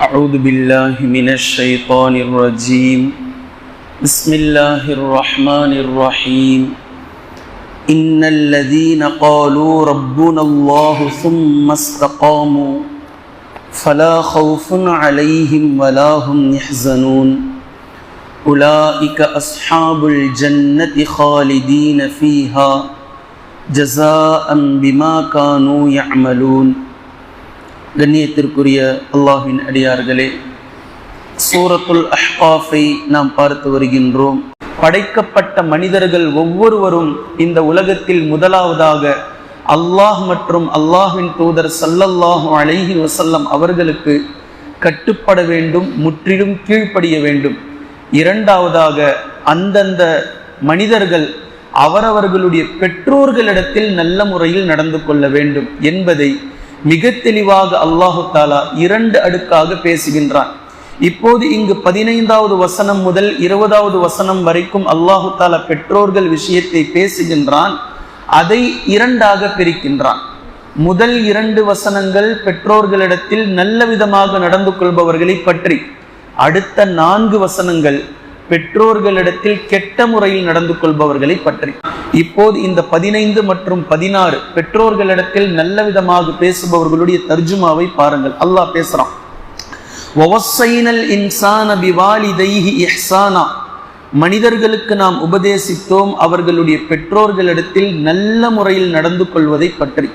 أعوذ بالله من الشيطان الرجيم. بسم الله الرحمن الرحيم. إن الذين قالوا ربنا الله ثم استقاموا فلا خوف عليهم ولا هم يحزنون. أولئك أصحاب الجنة خالدين فيها جزاء بما كانوا يعملون. கண்ணியத்திற்குரிய அல்லாஹின் அடியார்களே சூரத்துல் அஹ்காஃபை நாம் பார்த்து வருகின்றோம். படைக்கப்பட்ட மனிதர்கள் ஒவ்வொருவரும் இந்த உலகத்தில் முதலாவதாக அல்லாஹ் மற்றும் அல்லாஹின் தூதர் சல்லல்லாஹு அலைஹி வசல்லம் அவர்களுக்கு கட்டுப்பட வேண்டும் முற்றிலும் கீழ்ப்படிய வேண்டும். இரண்டாவதாக அந்தந்த மனிதர்கள் அவரவர்களுடைய பெற்றோர்களிடத்தில் நல்ல முறையில் நடந்து கொள்ள வேண்டும் என்பதை மிக தெளிவாக அல்லாஹு தாலா இரண்டு அடுக்காக பேசுகின்றான். இப்போது இங்கு பதினைந்தாவது வசனம் முதல் இருபதாவது வசனம் வரைக்கும் அல்லாஹு தாலா பெற்றோர்கள் விஷயத்தை பேசுகின்றான் அதை இரண்டாக பிரிக்கின்றான். முதல் இரண்டு வசனங்கள் பெற்றோர்களிடத்தில் நல்ல விதமாக நடந்து கொள்பவர்களை பற்றி அடுத்த நான்கு வசனங்கள் பெற்றோர்களிடத்தில் கெட்ட முறையில் நடந்து கொள்பவர்களை பற்றி. இப்போது இந்த பதினைந்து மற்றும் பதினாறு பெற்றோர்களிடத்தில் நல்ல விதமாக பேசுபவர்களுடைய தர்ஜுமாவை பாருங்கள். அல்லாஹ் பேசுறான். மனிதர்களுக்கு நாம் உபதேசித்தோம் அவர்களுடைய பெற்றோர்களிடத்தில் நல்ல முறையில் நடந்து கொள்வதை பற்றி.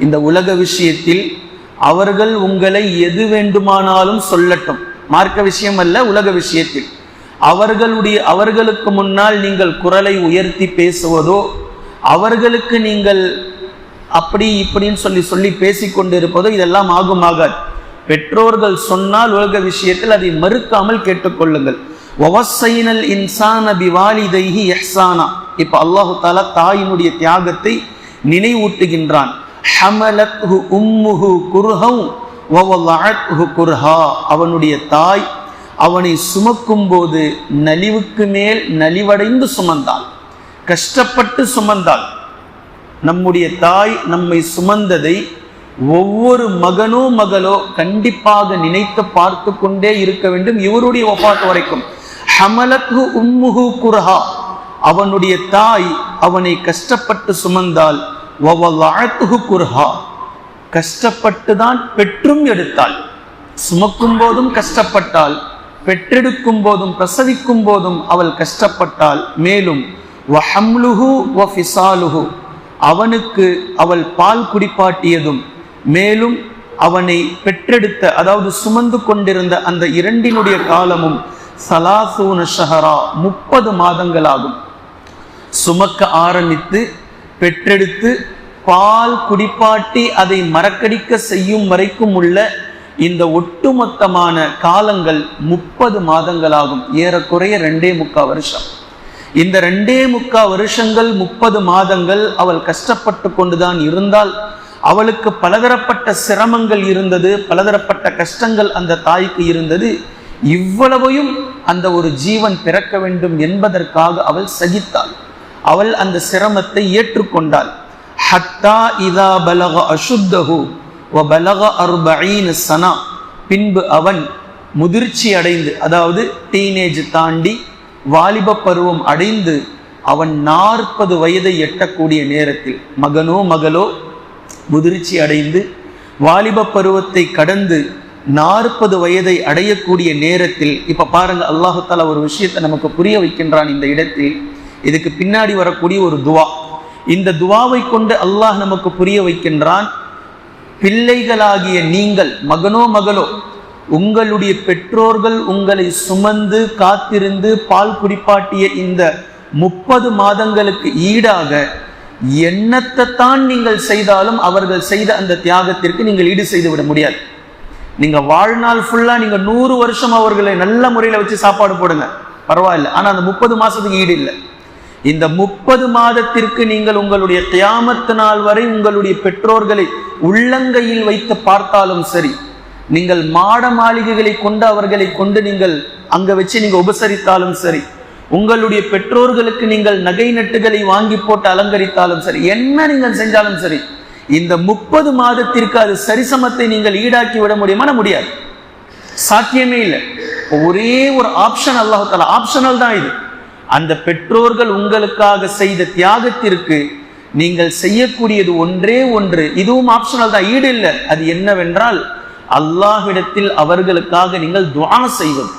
இந்த உலக விஷயத்தில் அவர்கள் உங்களை எது வேண்டுமானாலும் சொல்லட்டும். மார்க்க விஷயம் அல்ல உலக விஷயத்தில். அவர்களுடைய அவர்களுக்கு முன்னால் நீங்கள் குரலை உயர்த்தி பேசுவதோ அவர்களுக்கு நீங்கள் அப்படி இப்படின்னு சொல்லி சொல்லி பேசிக்கொண்டு இருப்பதோ இதெல்லாம் ஆகுமாகாது. பெற்றோர்கள் சொன்னால் உலக விஷயத்தில் அதை மறுக்காமல் கேட்டுக்கொள்ளுங்கள். ஒவசைனல் இன்சான பிவாலிதைஹி எஹ்சானா இப்போ அல்லாஹு தாலா தாயினுடைய தியாகத்தை நினைவூட்டுகின்றான். ஹமலத்ஹு உம்முஹு குர்ஹவ் வவலஅத்ஹு குர்ஹா. அவனுடைய தாய் அவனை சுமக்கும் போது நலிவுக்கு மேல் நலிவடைந்து சுமந்தாள். கஷ்டப்பட்டு சுமந்தாள். நம்முடைய தாய் நம்மை சுமந்ததை ஒவ்வொரு மகனோ மகளோ கண்டிப்பாக நினைத்து பார்த்து கொண்டே இருக்க வேண்டும் இவருடைய ஒப்பாட்டு வரைக்கும். ஹமலத்து உம்முஹு குர்ஹா. அவனுடைய தாய் அவனை கஷ்டப்பட்டு சுமந்தால் வவலஅத்ஹு குர்ஹா. கஷ்டப்பட்டு தான் பெற்றும் எடுத்தாள். சுமக்கும் போதும் கஷ்டப்பட்டாள். பெற்றெடுக்கும் போதும் பிரசவிக்கும் போதும் அவள் கஷ்டப்பட்டாள். மேலும் வஹம்லுஹு வஃபிசாலுஹு. அவனுக்கு அவள் பால் குடிப்பாட்டியதும் மேலும் அவனை பெற்றெடுத்த அதாவது சுமந்து கொண்டிருந்த அந்த இரண்டினுடைய காலமும் சலாசூன ஷஹரா முப்பது மாதங்களாகும். சுமக்க ஆரம்பித்து பெற்றெடுத்து பால் குடிப்பாட்டி அதை மறக்கடிக்க செய்யும் வரைக்கும் உள்ள இந்த ஒட்டுமொத்தமான காலங்கள் முப்பது மாதங்களாகும். ஏறக்குறைய ரெண்டே முக்கா வருஷம். இந்த ரெண்டே முக்கா வருஷங்கள் முப்பது மாதங்கள் அவள் கஷ்டப்பட்டு கொண்டுதான் இருந்தால் அவளுக்கு பலதரப்பட்ட சிரமங்கள் இருந்தது பலதரப்பட்ட கஷ்டங்கள் அந்த தாய்க்கு இருந்தது. இவ்வளவையும் அந்த ஒரு ஜீவன் பிறக்க வேண்டும் என்பதற்காக அவள் சகித்தாள். அவள் அந்த சிரமத்தை ஏற்றுக்கொண்டாள். ஹத்தா இதா பலக அசுத்தஹு. வபலக அர்பீன் சனா. பின்பு அவன் முதிர்ச்சி அடைந்து அதாவது டீனேஜ் தாண்டி வாலிப பருவம் அடைந்து அவன் நாற்பது வயதை எட்டக்கூடிய நேரத்தில் மகனோ மகளோ முதிர்ச்சி அடைந்து வாலிப பருவத்தை கடந்து நாற்பது வயதை அடையக்கூடிய நேரத்தில் இப்ப பாருங்க அல்லாஹு ஒரு விஷயத்தை நமக்கு புரிய வைக்கின்றான் இந்த இடத்தில். இதுக்கு பின்னாடி வரக்கூடிய ஒரு துவா. இந்த துவாவை கொண்டு அல்லாஹ் நமக்கு புரிய வைக்கின்றான் பிள்ளைகளாகிய நீங்கள் மகனோ மகளோ உங்களுடைய பெற்றோர்கள் உங்களை சுமந்து காத்திருந்து பால் குடிப்பாட்டிய இந்த முப்பது மாதங்களுக்கு ஈடாக எண்ணத்தை தான் நீங்கள் செய்தாலும் அவர்கள் செய்த அந்த தியாகத்திற்கு நீங்கள் ஈடு செய்து விட முடியாது. நீங்க வாழ்நாள் ஃபுல்லா நீங்க நூறு வருஷம் அவர்களை நல்ல முறையில வச்சு சாப்பாடு போடுங்க. பரவாயில்ல. ஆனா அந்த முப்பது மாசத்துக்கு ஈடு இல்லை. இந்த முப்பது மாதத்திற்கு நீங்கள் உங்களுடைய தியாமத்து நாள் வரை உங்களுடைய பெற்றோர்களை உள்ளங்கையில் வைத்து பார்த்தாலும் சரி நீங்கள் மாட மாளிகைகளை கொண்டு அவர்களை கொண்டு நீங்கள் அங்க வச்சு நீங்க உபசரித்தாலும் சரி உங்களுடைய பெற்றோர்களுக்கு நீங்கள் நகை நட்டுகளை வாங்கி போட்டு அலங்கரித்தாலும் சரி என்ன நீங்கள் செஞ்சாலும் சரி இந்த முப்பது மாதத்திற்கு அது சரிசமத்தை நீங்கள் ஈடாக்கி விட முடியுமான முடியாது. சாத்தியமே இல்லை. ஒரே ஒரு ஆப்ஷன் அல்லாஹு ஆப்ஷனல் தான் இது. அந்த பெற்றோர்கள் உங்களுக்காக செய்த தியாகத்திற்கு நீங்கள் செய்யக்கூடியது ஒன்றே ஒன்று. இதுவும் ஆப்ஷனல் தான் ஈடு இல்லை. அது என்னவென்றால் அல்லாஹ்விடத்தில் அவர்களுக்காக நீங்கள் துவா செய்வது.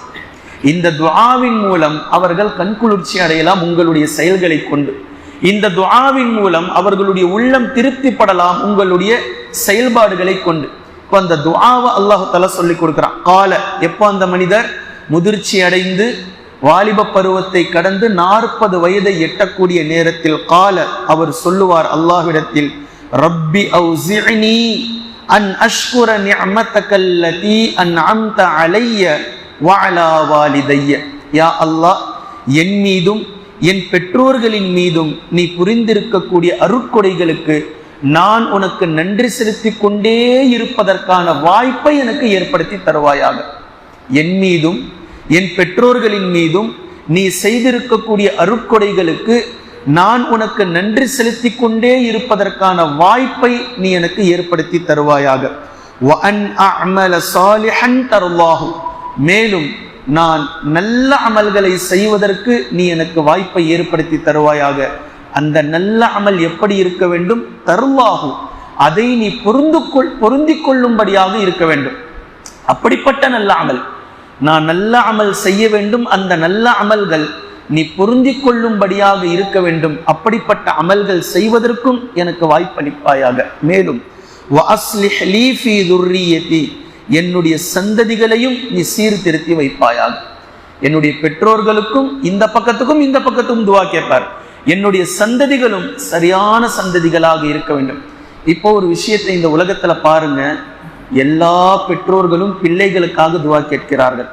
இந்த துவாவின் மூலம் அவர்கள் கண்குளிர்ச்சி அடையலாம் உங்களுடைய செயல்களை கொண்டு. இந்த துவாவின் மூலம் அவர்களுடைய உள்ளம் திருப்திப்படலாம் உங்களுடைய செயல்பாடுகளை கொண்டு. இப்போ அந்த துவாவை அல்லாஹு தலா சொல்லி கொடுக்குறான். கால எப்போ அந்த மனிதர் முதிர்ச்சி அடைந்து வாலிப பருவத்தை கடந்து நாற்பது வயதை எட்டக்கூடிய நேரத்தில் கால அவர் சொல்லுவார் அல்லாஹ்விடத்தில் ரப்பி அவுசிஅனி அன் அஷ்குர நிஅமத்தகல்லதி அன்அம்த அலைய வாலா வாலிதைய. யா அல்லாஹ் என் மீதும் என் பெற்றோர்களின் மீதும் நீ புரிந்திருக்கக்கூடிய அருட்கொடைகளுக்கு நான் உனக்கு நன்றி செலுத்தி கொண்டே இருப்பதற்கான வாய்ப்பை எனக்கு ஏற்படுத்தி தருவாயாக. என் மீதும் என் பெற்றோர்களின் மீதும் நீ செய்திருக்கக்கூடிய அருட்கொடைகளுக்கு நான் உனக்கு நன்றி செலுத்தி கொண்டே இருப்பதற்கான வாய்ப்பை நீ எனக்கு ஏற்படுத்தி தருவாயாக. மேலும் நான் நல்ல அமல்களை செய்வதற்கு நீ எனக்கு வாய்ப்பை ஏற்படுத்தி தருவாயாக. அந்த நல்ல அமல் எப்படி இருக்க வேண்டும்? தருவாகும் அதை நீ பொருந்து கொள் பொருந்தி கொள்ளும்படியாக இருக்க வேண்டும். அப்படிப்பட்ட நல்ல அமல். நான் நல்ல அமல் செய்ய வேண்டும். அந்த நல்ல அமல்கள் நீ பொருந்தி கொள்ளும்படியாக இருக்க வேண்டும். அப்படிப்பட்ட அமல்கள் செய்வதற்கும் எனக்கு வாய்ப்பளிப்பாயாக. மேலும் என்னுடைய சந்ததிகளையும் நீ சீர்திருத்தி வைப்பாயாக. என்னுடைய பெற்றோர்களுக்கும் இந்த பக்கத்துக்கும் இந்த பக்கத்துக்கும் துவா கேட்பார். என்னுடைய சந்ததிகளும் சரியான சந்ததிகளாக இருக்க வேண்டும். இப்போ ஒரு விஷயத்தை இந்த உலகத்துல பாருங்க. எல்லா பெற்றோர்களும் பிள்ளைகளுக்காக துவா கேட்கிறார்கள்.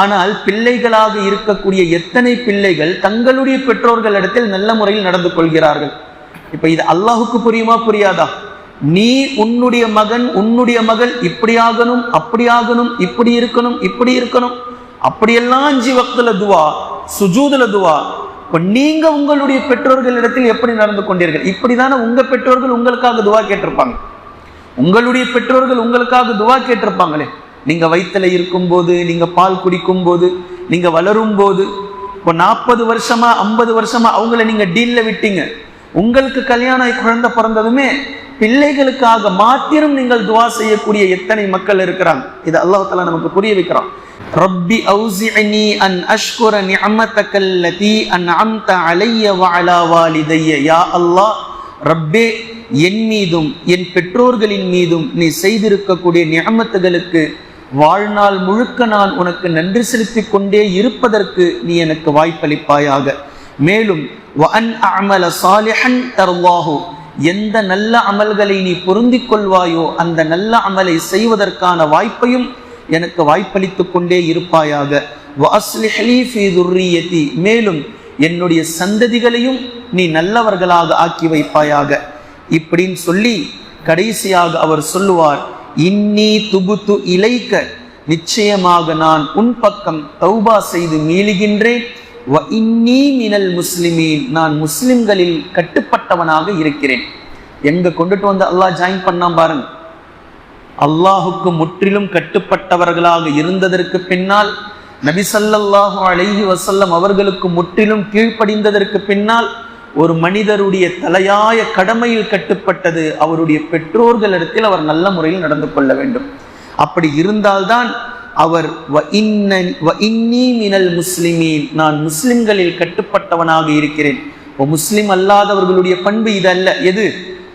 ஆனால் பிள்ளைகளாக இருக்கக்கூடிய எத்தனை பிள்ளைகள் தங்களுடைய பெற்றோர்களிடத்தில் நல்ல முறையில் நடந்து கொள்கிறார்கள்? இப்ப இது அல்லாஹுக்கு புரியுமா புரியாதா? நீ உன்னுடைய மகன் உன்னுடைய மகள் இப்படி ஆகணும் அப்படி ஆகணும் இப்படி இருக்கணும் இப்படி இருக்கணும். அப்படியெல்லாம் அஞ்சு வக்துல துவா சுஜூதுல துவா. இப்ப நீங்க உங்களுடைய பெற்றோர்களிடத்தில் எப்படி நடந்து கொண்டீர்கள்? இப்படிதானே உங்க பெற்றோர்கள் உங்களுக்காக துவா கேட்டிருப்பாங்க. உங்களுடைய பெற்றோர்கள் உங்களுக்காக துவா கேட்டிருப்பாங்களே. நீங்க வயிற்றுல இருக்கும்போது நீங்க பால் குடிக்கும் போது நீங்க வளரும் போது இப்போ நாற்பது வருஷமா ஐம்பது வருஷமா அவங்கள நீங்க டீல்ல விட்டீங்க. உங்களுக்கு கல்யாணம் குழந்தை பிறந்ததுமே பிள்ளைகளுக்காக மாத்திரம் நீங்கள் துவா செய்யக்கூடிய எத்தனை மக்கள் இருக்கிறாங்க? இது அல்லாஹ் நமக்கு புரிய வைக்கிறான். ரப்பி அவுசிஅனி அன் அஷ்குர நிஅமத்தகல்லதி அன்அம்த அலைய வஅலா வாலிதைய. யா அல்லாஹ் ரப்பே என் மீதும் என் பெற்றோர்களின் மீதும் நீ செய்திருக்கக்கூடிய நியமத்துகளுக்கு வாழ்நாள் முழுக்க நான் உனக்கு நன்றி செலுத்திக் கொண்டே இருப்பதற்கு நீ எனக்கு வாய்ப்பளிப்பாயாக. மேலும் அமல எந்த நல்ல அமல்களை நீ பொருந்திக் கொள்வாயோ அந்த நல்ல அமலை செய்வதற்கான வாய்ப்பையும் எனக்கு வாய்ப்பளித்துக் கொண்டே இருப்பாயாக. மேலும் என்னுடைய சந்ததிகளையும் நீ நல்லவர்களாக ஆக்கி வைப்பாயாக. இப்படின்னு சொல்லி கடைசியாக அவர் சொல்லுவார் இன்னி துபுத்து இலைக்க நிச்சயமாக நான் உன் பக்கம் தௌபா செய்து மீளுகின்றேன். வ இன்னி மினல் முஸ்லிமீன் நான் முஸ்லிம்களில் கட்டுப்பட்டவனாக இருக்கிறேன். எங்க கொண்டுட்டு வந்து அல்லாஹ் ஜாயின் பண்ணாம் பாருங்க. அல்லாஹுக்கு முற்றிலும் கட்டுப்பட்டவர்களாக இருந்ததற்கு பின்னால் நபிசல்லாஹு அழகி அலைஹி வஸல்லம் அவர்களுக்கு முற்றிலும் கீழ்ப்படிந்ததற்கு பின்னால் ஒரு மனிதருடைய தலையாய கடமையில் கட்டுப்பட்டது அவருடைய பெற்றோர்களிடத்தில் அவர் நல்ல முறையில் நடந்து கொள்ள வேண்டும். அப்படி இருந்தால்தான் அவர் வ இன்னி மினல் முஸ்லிமீன் நான் முஸ்லிம்களில் கட்டுப்பட்டவனாக இருக்கிறேன். முஸ்லிம் அல்லாதவர்களுடைய பண்பு இது அல்ல. எது?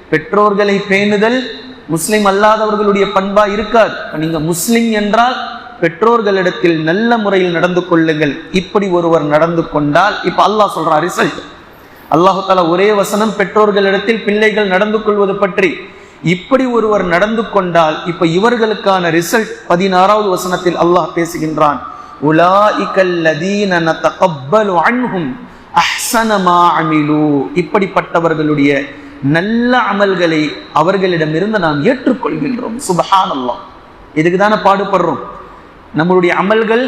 பெற்றோர்களை பேணுதல். முஸ்லிம் அல்லாதவர்களுடைய பண்பா இருக்காது. நீங்க முஸ்லிம் என்றால் பெற்றோர்களிடத்தில் நல்ல முறையில் நடந்து கொள்ளுங்கள். இப்படி ஒருவர் நடந்து கொண்டால் இப்ப அல்லாஹ் சொல்கிறான் ரிசல்ட் அல்லாஹால ஒரே வசனம் பெற்றோர்களிடத்தில் பிள்ளைகள் நடந்து கொள்வது பற்றி. இப்படி ஒருவர் நடந்து கொண்டால் இப்ப இவர்களுக்கான ரிசல்ட் பதினாறாவது வசனத்தில் அல்லாஹ் பேசுகின்றான். அன்ஹும் அமிலு. இப்படிப்பட்டவர்களுடைய நல்ல அமல்களை அவர்களிடமிருந்து நாம் ஏற்றுக்கொள்கின்றோம். சுபஹானல்லாஹ். இதுக்கு தானே பாடுபடுறோம்? நம்மளுடைய அமல்கள்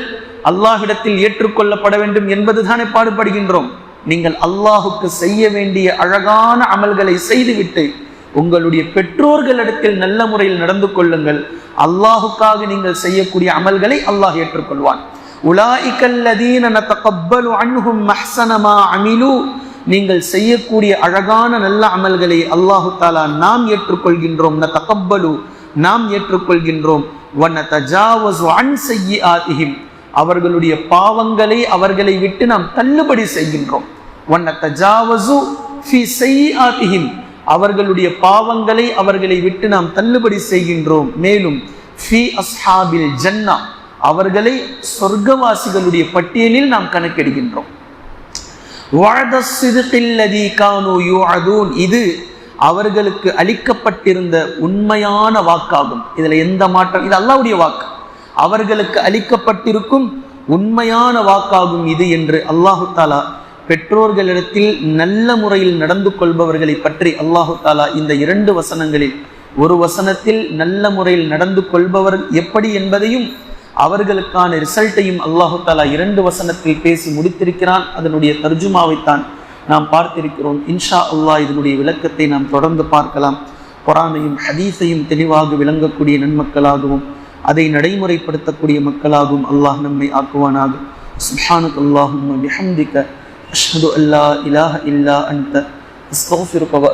அல்லாஹிடத்தில் ஏற்றுக்கொள்ளப்பட வேண்டும் என்பதுதானே பாடுபடுகின்றோம். நீங்கள் அல்லாஹுக்கு செய்ய வேண்டிய அழகான அமல்களை செய்துவிட்டு உங்களுடைய பெற்றோர்களிடத்தில் நல்ல முறையில் நடந்து கொள்ளுங்கள். அல்லாஹுக்காக நீங்கள் செய்யக்கூடிய அமல்களை அல்லாஹ் ஏற்றுக்கொள்வான். அன்ஹும் அமிலு. நீங்கள் செய்யக்கூடிய அழகான நல்ல அமல்களை அல்லாஹு தாலா நாம் ஏற்றுக்கொள்கின்றோம். நாம் ஏற்றுக்கொள்கின்றோம். வண்ண தஜாவசு அன் அவர்களுடைய பாவங்களை அவர்களை விட்டு நாம் தள்ளுபடி செய்கின்றோம். வண்ண ஃபி அவர்களுடைய பாவங்களை அவர்களை விட்டு நாம் தள்ளுபடி செய்கின்றோம். மேலும் ஃபி ஜன்னா. அவர்களை சொர்க்கவாசிகளுடைய பட்டியலில் நாம் கணக்கெடுகின்றோம். இது அவர்களுக்கு அளிக்கப்பட்டிருந்த உண்மையான வாக்காகும். இதுல எந்த மாற்றம்? இது அல்லாவுடைய வாக்கு. அவர்களுக்கு அளிக்கப்பட்டிருக்கும் உண்மையான வாக்காகும் இது என்று அல்லாஹு தாலா பெற்றோர்களிடத்தில் நல்ல முறையில் நடந்து கொள்பவர்களை பற்றி அல்லாஹு தாலா இந்த இரண்டு வசனங்களில் ஒரு வசனத்தில் நல்ல முறையில் நடந்து கொள்பவர் எப்படி என்பதையும் அவர்களுக்கான ரிசல்ட்டையும் அல்லாஹு தாலா இரண்டு வசனத்தில் பேசி முடித்திருக்கிறான். அதனுடைய தர்ஜுமாவைத்தான் நாம் பார்த்திருக்கிறோம். இன்ஷா அல்லாஹ் இதனுடைய விளக்கத்தை நாம் தொடர்ந்து பார்க்கலாம். குரானையும் ஹதீஸையும் தெளிவாக விளங்கக்கூடிய நன்மக்களாகவும் அதை நடைமுறைப்படுத்தக்கூடிய மக்களாகவும் அல்லாஹ் நம்மை ஆக்குவானாக. சுப்ஹானக் அல்லாஹும் பிஹம்திக அஷ்ஹது அல்லா இலாஹ இல்லா அந்த அஸ்தக்ஃபிருக வ